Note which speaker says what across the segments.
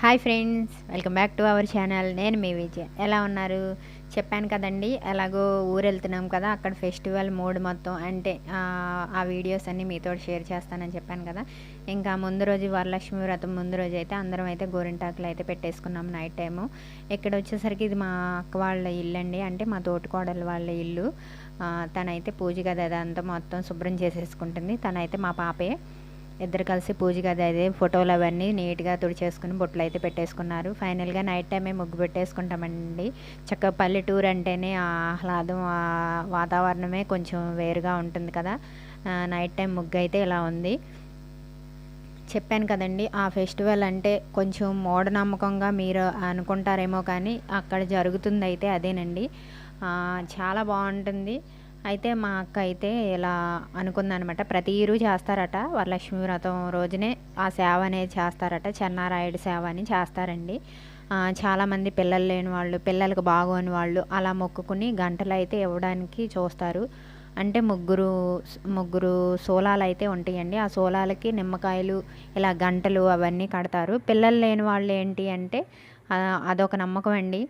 Speaker 1: Hi friends welcome back to our channel. నేను మీ విజయ్. ఎలా ఉన్నారు? చెప్పాను కదండి ఎలాగో ఊరు వెళ్తున్నాం కదా అక్కడ ఫెస్టివల్ మూడ్ మొత్తం. అంటే ఆ, వీడియోస్ అన్నీ మీతో షేర్ చేస్తానని చెప్పాను కదా. ఇంకా ముందు రోజు వరలక్ష్మి వ్రతం ముందు రోజు అయితే అందరం అయితే గోరింటాకులు అయితే పెట్టేసుకున్నాం నైట్ టైము. ఇక్కడ వచ్చేసరికి ఇది మా అక్క వాళ్ళ ఇల్లు అండి. అంటే మా తోటికోడలు వాళ్ళ ఇల్లు. తనైతే పూజ గది అదంతా మొత్తం శుభ్రం చేసేసుకుంటుంది. తనైతే మా పాపే. ఇద్దరు కలిసి పూజ గది అయితే ఫోటోలు అవన్నీ నీట్గా తుడిచేసుకుని బొట్లు అయితే పెట్టేసుకున్నారు. ఫైనల్గా నైట్ టైమే ముగ్గు పెట్టేసుకుంటామండి. చక్కగా పల్లెటూరు అంటేనే ఆ ఆహ్లాదం వాతావరణమే కొంచెం వేరుగా ఉంటుంది కదా. నైట్ టైం ముగ్గు అయితే ఇలా ఉంది. చెప్పాను కదండి ఆ ఫెస్టివల్ అంటే కొంచెం మూఢనమ్మకంగా మీరు అనుకుంటారేమో కానీ అక్కడ జరుగుతుంది అయితే అదేనండి. చాలా బాగుంటుంది. అయితే మా అక్క అయితే ఇలా అనుకుందనమాట. ప్రతి ఇయరు చేస్తారట. వరలక్ష్మి వ్రతం రోజునే ఆ సేవ అనేది చేస్తారట. చెన్నారాయుడు సేవ అని చేస్తారండి. చాలామంది పిల్లలు లేని వాళ్ళు పిల్లలకు బాగోని వాళ్ళు అలా మొక్కుకుని గంటలు అయితే ఇవ్వడానికి చూస్తారు. అంటే ముగ్గురు ముగ్గురు సోలాలు అయితే ఉంటాయండి. ఆ సోలాలకి నిమ్మకాయలు ఇలా గంటలు అవన్నీ కడతారు. పిల్లలు లేని వాళ్ళు ఏంటి అంటే అదొక నమ్మకం అండి.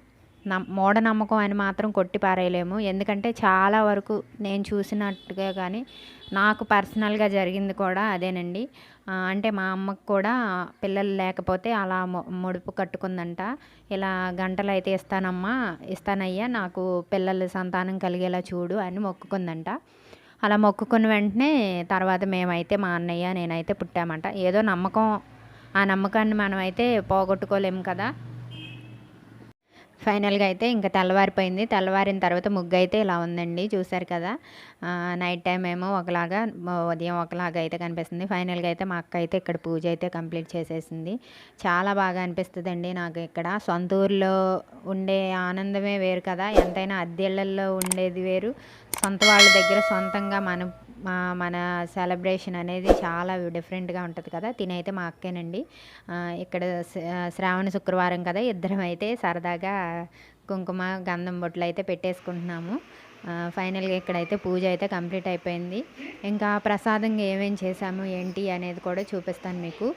Speaker 1: మూఢనమ్మకం అని మాత్రం కొట్టి పారేయలేము. ఎందుకంటే చాలా వరకు నేను చూసినట్టుగా కానీ నాకు పర్సనల్గా జరిగింది కూడా అదేనండి. అంటే మా అమ్మకు కూడా పిల్లలు లేకపోతే అలా ముడుపు కట్టుకుందంట. ఇలా గంటలు అయితే ఇస్తానమ్మా ఇస్తానయ్యా నాకు పిల్లలు సంతానం కలిగేలా చూడు అని మొక్కుకుందంట. అలా మొక్కుకున్న వెంటనే తర్వాత మేమైతే మా అన్నయ్య నేనైతే పుట్టామంట. ఏదో నమ్మకం ఆ నమ్మకాన్ని మనమైతే పోగొట్టుకోలేము కదా. ఫైనల్గా అయితే ఇంకా తెల్లవారిపోయింది. తెల్లవారిన తర్వాత ముగ్గు అయితే ఇలా ఉందండి. చూసారు కదా? నైట్ టైం ఏమో ఒకలాగా ఉదయం ఒకలాగా అయితే కనిపిస్తుంది. ఫైనల్గా అయితే మా అక్క అయితే ఇక్కడ పూజ అయితే కంప్లీట్ చేసేసింది. చాలా బాగా అనిపిస్తుందండి నాకు ఇక్కడ. సొంత ఊర్లో ఉండే ఆనందమే వేరు కదా? ఎంతైనా అద్దెళ్ళల్లో ఉండేది వేరు. సొంత వాళ్ళ దగ్గర సొంతంగా మన మన సెలబ్రేషన్ అనేది చాలా డిఫరెంట్గా ఉంటుంది కదా? తినైతే మా అక్కేనండి. ఇక్కడ శ్రావణ శుక్రవారం కదా? ఇద్దరం అయితే సరదాగా కుంకుమ గంధం బొట్లు అయితే పెట్టేసుకుంటున్నాము ఫైనల్గా ఇక్కడైతే పూజ అయితే కంప్లీట్ అయిపోయింది. ఇంకా ప్రసాదంగా ఏమేం చేసాము ఏంటి అనేది కూడా చూపిస్తాను మీకు.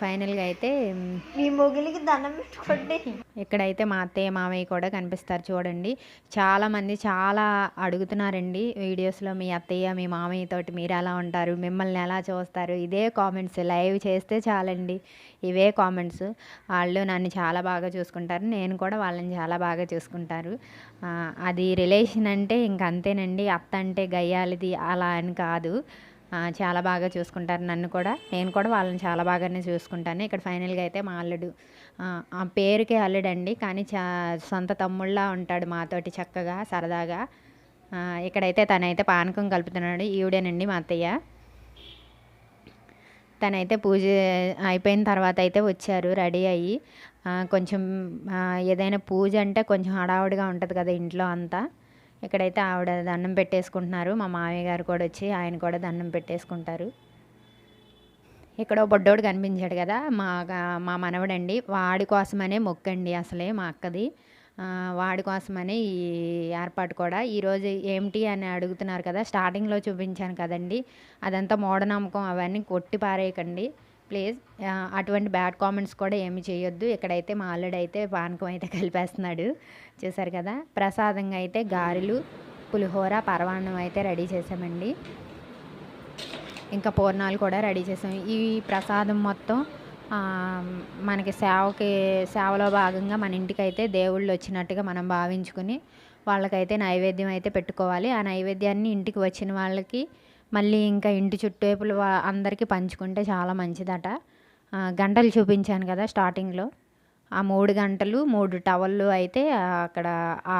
Speaker 1: ఫైనల్గా అయితే మ్,
Speaker 2: మొగిలికి దండం పెట్టుకోండి.
Speaker 1: ఇక్కడైతే మా అత్తయ్య మామయ్య కూడా కనిపిస్తారు చూడండి. చాలామంది చాలా అడుగుతున్నారండి వీడియోస్లో మీ అత్తయ్య మీ మామయ్య తోటి మీరు ఎలా ఉంటారు మిమ్మల్ని ఎలా చూస్తారు ఇదే కామెంట్స్ లైవ్ చేస్తే చాలండి. ఇవే కామెంట్స్. వాళ్ళు నన్ను చాలా బాగా చూసుకుంటారు నేను కూడా వాళ్ళని చాలా బాగా చూసుకుంటారు. అది రిలేషన్ అంటే ఇంక అంతేనండి. అత్త అంటే గయ్యాలిది అలా అని కాదు. చాలా బాగా చూసుకుంటారు నన్ను కూడా. నేను కూడా వాళ్ళని చాలా బాగానే చూసుకుంటాను. ఇక్కడ ఫైనల్గా అయితే మా అల్లుడు ఆ, పేరుకే అల్లుడండి. కానీ చా సొంత తమ్ముళ్ళ ఉంటాడు మాతోటి చక్కగా సరదాగా. ఇక్కడైతే తనైతే పానకం కలుపుతున్నాడు. ఈవిడేనండి మా అత్తయ్య. తనైతే పూజ అయిపోయిన తర్వాత అయితే వచ్చారు రెడీ అయ్యి. కొంచెం ఏదైనా పూజ అంటే కొంచెం హడావుడిగా ఉంటుంది కదా ఇంట్లో అంతా. ఇక్కడైతే ఆవిడ దండం పెట్టేసుకుంటున్నారు. మా మామయ్య గారు కూడా వచ్చి ఆయన కూడా దండం పెట్టేసుకుంటారు. ఇక్కడ బొడ్డోడు కనిపించాడు కదా మా మా మనవడండి. వాడి కోసమనే మొక్కండి అసలే మా అక్కది. వాడి కోసమనే ఈ ఏర్పాటు కూడా. ఈరోజు ఏమిటి అని అడుగుతున్నారు కదా స్టార్టింగ్లో చూపించాను కదండి. అదంతా మూఢనమ్మకం అవన్నీ కొట్టి పారేయకండి. ప్లీజ్ అటువంటి బ్యాడ్ కామెంట్స్ కూడా ఏమి చేయొద్దు. ఇక్కడైతే మా అల్లుడు అయితే పానకం అయితే కలిపేస్తున్నాడు. చూసారు కదా? ప్రసాదంగా అయితే గారెలు పులిహోర పరవాన్నం అయితే రెడీ చేసామండి ఇంకా పూర్ణాలు కూడా రెడీ చేసాం ఈ ప్రసాదం మొత్తం మనకి సేవకి సేవలో భాగంగా మన ఇంటికి అయితే దేవుళ్ళు వచ్చినట్టుగా మనం భావించుకుని వాళ్ళకైతే నైవేద్యం అయితే పెట్టుకోవాలి. ఆ నైవేద్యాన్ని ఇంటికి వచ్చిన వాళ్ళకి మళ్ళీ ఇంకా ఇంటి చుట్టేపులు అందరికీ పంచుకుంటే చాలా మంచిదట. గంటలు చూపించాను కదా స్టార్టింగ్లో. ఆ మూడు గంటలు మూడు టవళ్ళు అయితే అక్కడ ఆ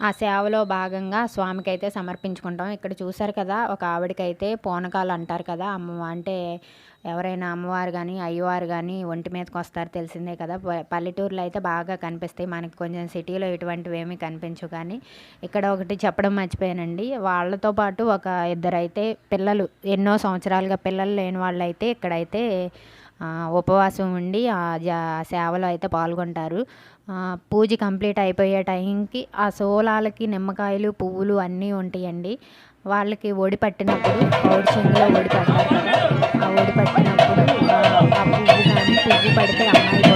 Speaker 1: ఆ సేవలో భాగంగా స్వామికి అయితే సమర్పించుకుంటాం. ఇక్కడ చూసారు కదా ఒక ఆవిడకైతే పూనకాలు అంటారు కదా అమ్మ అంటే ఎవరైనా అమ్మవారు కానీ అయ్యవారు కానీ ఒంటి మీదకి వస్తారు తెలిసిందే కదా. ప- పల్లెటూరులో అయితే బాగా కనిపిస్తాయి. మనకి కొంచెం సిటీలో ఇటువంటివి ఏమీ కనిపించవు కానీ ఇక్కడ ఒకటి చెప్పడం మర్చిపోయానండి. వాళ్ళతో పాటు ఒక ఇద్దరైతే పిల్లలు ఎన్నో సంవత్సరాలుగా పిల్లలు లేని వాళ్ళు అయితే ఇక్కడైతే ఉపవాసం ఉండి ఆ జా సేవలో అయితే పాల్గొంటారు. పూజ కంప్లీట్ అయిపోయే టైంకి ఆ సోలాలకి నిమ్మకాయలు పువ్వులు అన్నీ ఉంటాయండి. వాళ్ళకి ఒడి పట్టినప్పుడు పౌడి చెంగులో ఒడి పడతారు ఆ ఓడి పట్టినప్పుడు ఆ పువ్వు కానీ పువ్వు పడితే అమ్మాయి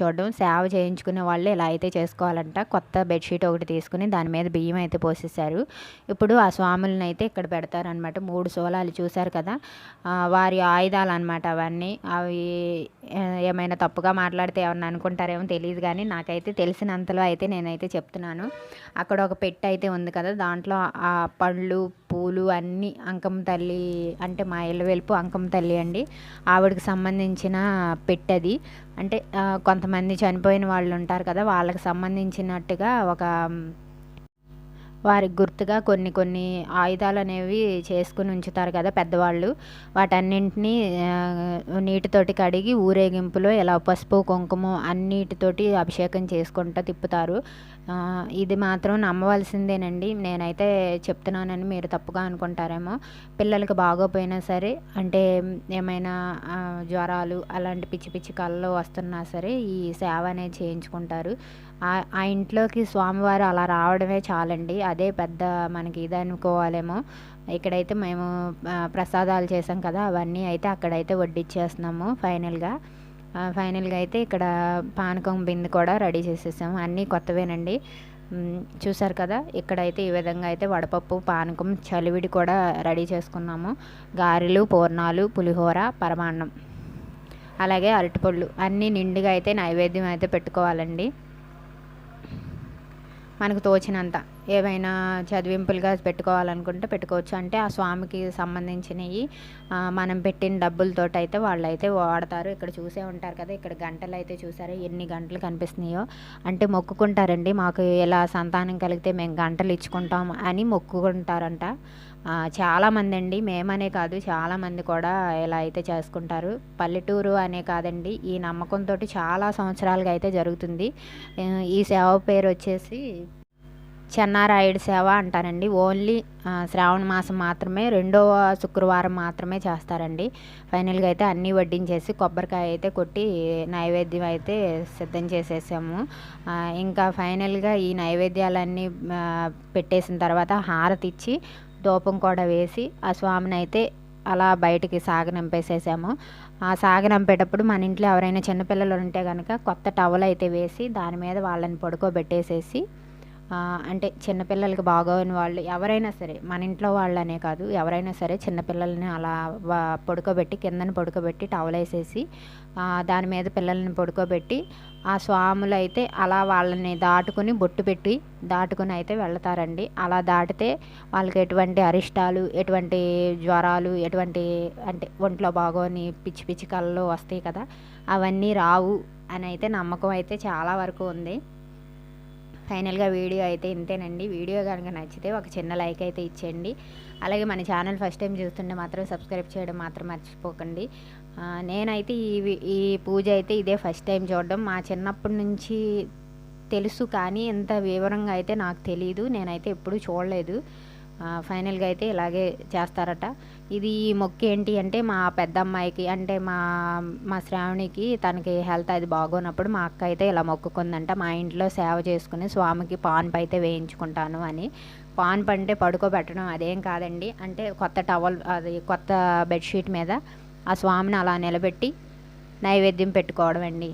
Speaker 1: చూడడం సేవ చేయించుకునే వాళ్ళు ఇలా అయితే చేసుకోవాలంట. కొత్త బెడ్షీట్ ఒకటి తీసుకుని దాని మీద బియ్యం అయితే పోసేసారు ఇప్పుడు ఆ స్వాములను అయితే ఇక్కడ పెడతారనమాట మూడు సోలాలు చూశారు కదా? వారి ఆయుధాలు అనమాట అవన్నీ. అవి ఏమైనా తప్పుగా మాట్లాడితే ఏమన్నా అనుకుంటారేమో తెలియదు కానీ నాకైతే తెలిసినంతలో అయితే నేనైతే చెప్తున్నాను. అక్కడ ఒక పెట్టె అయితే ఉంది కదా? దాంట్లో ఆ పళ్ళు పూలు అన్నీ అంకమ్మ తల్లి అంటే మా ఇల్లు వెలుపు అంకమ్మ తల్లి అండి. ఆవిడకి సంబంధించిన పెట్టది. అంటే కొంతమంది చనిపోయిన వాళ్ళు ఉంటారు కదా వాళ్ళకి సంబంధించినట్టుగా ఒక వారికి గుర్తుగా కొన్ని కొన్ని ఆయుధాలు అనేవి చేసుకుని ఉంచుతారు కదా పెద్దవాళ్ళు. వాటన్నింటినీ నీటితోటి కడిగి ఊరేగింపులో ఇలా పసుపు కుంకుమ అన్నిటితోటి అభిషేకం చేసుకుంటూ తిప్పుతారు. ఇది మాత్రం నమ్మవలసిందేనండి. నేనైతే చెప్తున్నానని మీరు తప్పుగా అనుకుంటారేమో. పిల్లలకి బాగోపోయినా సరే అంటే ఏమైనా జ్వరాలు అలాంటి పిచ్చి పిచ్చి కళ్ళు వస్తున్నా సరే ఈ సేవ అనేది చేయించుకుంటారు. ఆ- ఇంట్లోకి స్వామివారు అలా రావడమే చాలండి. అదే పెద్ద మనకి ఇది అనుకోవాలేమో. ఇక్కడైతే మేము ప్రసాదాలు చేసాం కదా అవన్నీ అయితే అక్కడైతే వడ్డిచ్చేస్తున్నాము ఫైనల్గా. ఫైనల్గా అయితే ఇక్కడ పానకం బిందె కూడా రెడీ చేసేసాము అన్నీ కొత్తవేనండి. చూసారు కదా ఇక్కడైతే ఈ విధంగా అయితే వడపప్పు పానకం చలివిడి కూడా రెడీ చేసుకున్నాము. గారెలు పూర్ణాలు పులిహోర పరమాన్నం అలాగే అరటిపళ్ళు అన్నీ నిండుగా అయితే నైవేద్యం అయితే పెట్టుకోవాలండి. మనకు తోచినంత. ఏవైనా చదివింపులుగా పెట్టుకోవాలనుకుంటే పెట్టుకోవచ్చు. అంటే ఆ స్వామికి సంబంధించినవి మనం పెట్టిన డబ్బులతోటి అయితే వాళ్ళు అయితే వాడతారు. ఇక్కడ చూసే ఉంటారు కదా ఇక్కడ గంటలు అయితే చూసారు ఎన్ని గంటలు కనిపిస్తున్నాయో. అంటే మొక్కుకుంటారండి మాకు ఇలా సంతానం కలిగితే మేము గంటలు ఇచ్చుకుంటాం అని మొక్కుకుంటారంట. చాలామంది అండి మేమనే కాదు చాలామంది కూడా ఇలా అయితే చేసుకుంటారు. పల్లెటూరు అనే కాదండి ఈ నమ్మకంతో చాలా సంవత్సరాలుగా అయితే జరుగుతుంది. ఈ సేవ పేరు వచ్చేసి చెన్నారాయుడు సేవ అంటారండి. ఓన్లీ శ్రావణ మాసం మాత్రమే రెండవ శుక్రవారం మాత్రమే చేస్తారండి. ఫైనల్గా అయితే అన్నీ వడ్డించేసి కొబ్బరికాయ అయితే కొట్టి నైవేద్యం అయితే సిద్ధం చేసేసాము. ఇంకా ఫైనల్గా ఈ నైవేద్యాలన్నీ పెట్టేసిన తర్వాత హారతి ఇచ్చి ధూపం కూడా వేసి ఆ స్వామిని అయితే అలా బయటికి సాగనంపేసేసాము ఆ సాగనంపేటప్పుడు మన ఇంట్లో ఎవరైనా చిన్నపిల్లలు ఉంటే కనుక కొత్త టవల్ అయితే వేసి దాని మీద వాళ్ళని పడుకోబెట్టేసేసి అంటే చిన్నపిల్లలకి బాగోని వాళ్ళు ఎవరైనా సరే మన ఇంట్లో వాళ్ళనే కాదు ఎవరైనా సరే చిన్నపిల్లల్ని అలా వా- పడుకోబెట్టి కిందన పడుకోబెట్టి టవల్ వేసేసి దాని మీద పిల్లల్ని పడుకోబెట్టి ఆ స్వాములు అయితే అలా వాళ్ళని దాటుకుని బొట్టు పెట్టి దాటుకుని అయితే వెళ్తారండి. అలా దాటితే వాళ్ళకి ఎటువంటి అరిష్టాలు ఎటువంటి జ్వరాలు ఎటువంటి అంటే ఒంట్లో బాగోని పిచ్చి పిచ్చి కళ్ళు వస్తాయి కదా అవన్నీ రావు అని అయితే నమ్మకం అయితే చాలా వరకు ఉంది. ఫైనల్గా వీడియో అయితే ఇంతేనండి. వీడియో కనుక నచ్చితే ఒక చిన్న లైక్ అయితే ఇచ్చేయండి. అలాగే మన ఛానల్ ఫస్ట్ టైం చూస్తుంటే మాత్రం సబ్స్క్రైబ్ చేయడం మాత్రం మర్చిపోకండి. నేనైతే ఈ ఈ పూజ అయితే ఇదే ఫస్ట్ టైం చూడడం. మా చిన్నప్పటి నుంచి తెలుసు కానీ ఇంత వివరంగా అయితే నాకు తెలియదు నేనైతే ఎప్పుడూ చూడలేదు. ఫైనల్గా అయితే ఇలాగే చేస్తారట. ఇది ఈ మొక్కు ఏంటి అంటే మా పెద్ద అమ్మాయికి అంటే మా మా శ్రావణికి తనకి హెల్త్ అది బాగోనప్పుడు మా అక్క అయితే ఇలా మొక్కుకుందంట. మా ఇంట్లో సేవ చేసుకుని స్వామికి పాన్పు అయితే వేయించుకుంటాను అని. పాన్పు అంటే పడుకోబెట్టడం అదేం కాదండి. అంటే కొత్త టవల్ అది కొత్త బెడ్షీట్ మీద ఆ స్వామిని అలా నిలబెట్టి నైవేద్యం పెట్టుకోవడం అండి.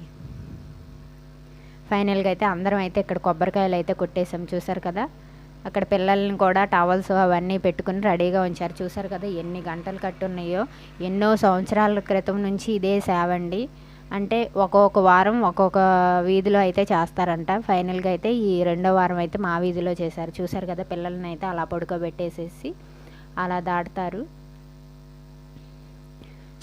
Speaker 1: ఫైనల్గా అయితే అందరం అయితే ఇక్కడ కొబ్బరికాయలు అయితే కొట్టేసాం చూసారు కదా. అక్కడ పిల్లల్ని కూడా టవల్స్ అవన్నీ పెట్టుకుని రెడీగా ఉంచారు. చూసారు కదా ఎన్ని గంటలు కట్టున్నాయో ఎన్నో సంవత్సరాల క్రితం నుంచి ఇదే సేవ అండి. అంటే ఒక్కొక్క వారం ఒక్కొక్క వీధిలో అయితే చేస్తారంట. ఫైనల్గా అయితే ఈ రెండో వారం అయితే మా వీధిలో చేశారు. చూసారు కదా పిల్లల్ని అయితే అలా పడుకోబెట్టేసేసి అలా దాటుతారు.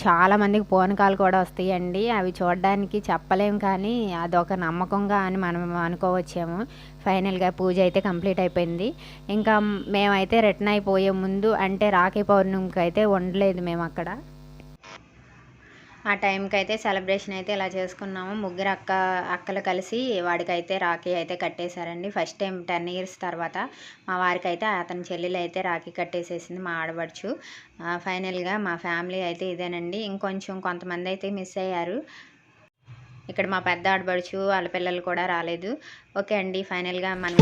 Speaker 1: చాలామందికి ఫోన్ కాల్ కూడా వస్తాయండి. అవి చూడడానికి చెప్పలేం కానీ అదొక నమ్మకంగా అని మనం అనుకోవచ్చేమో. ఫైనల్గా పూజ అయితే కంప్లీట్ అయిపోయింది. ఇంకా మేమైతే రిటర్న్ అయిపోయే ముందు అంటే రాఖీ పౌర్ణమికి అయితే ఉండలేదు మేము అక్కడ ఆ టైంకి అయితే సెలబ్రేషన్ అయితే ఇలా చేసుకున్నాము. ముగ్గురు అక్క అక్కలు కలిసి వాడికైతే రాఖీ అయితే కట్టేశారండి. ఫస్ట్ టైం టెన్ ఇయర్స్ తర్వాత మా వారికి అయితే అతని చెల్లెలు అయితే రాఖీ కట్టేసేసింది మా ఆడబడుచు ఫైనల్గా మా ఫ్యామిలీ అయితే ఇదేనండి. ఇంకొంచెం కొంతమంది అయితే మిస్ అయ్యారు. ఇక్కడ మా పెద్ద ఆడబడుచు వాళ్ళ పిల్లలు కూడా రాలేదు. ఓకే అండి. ఫైనల్గా మనం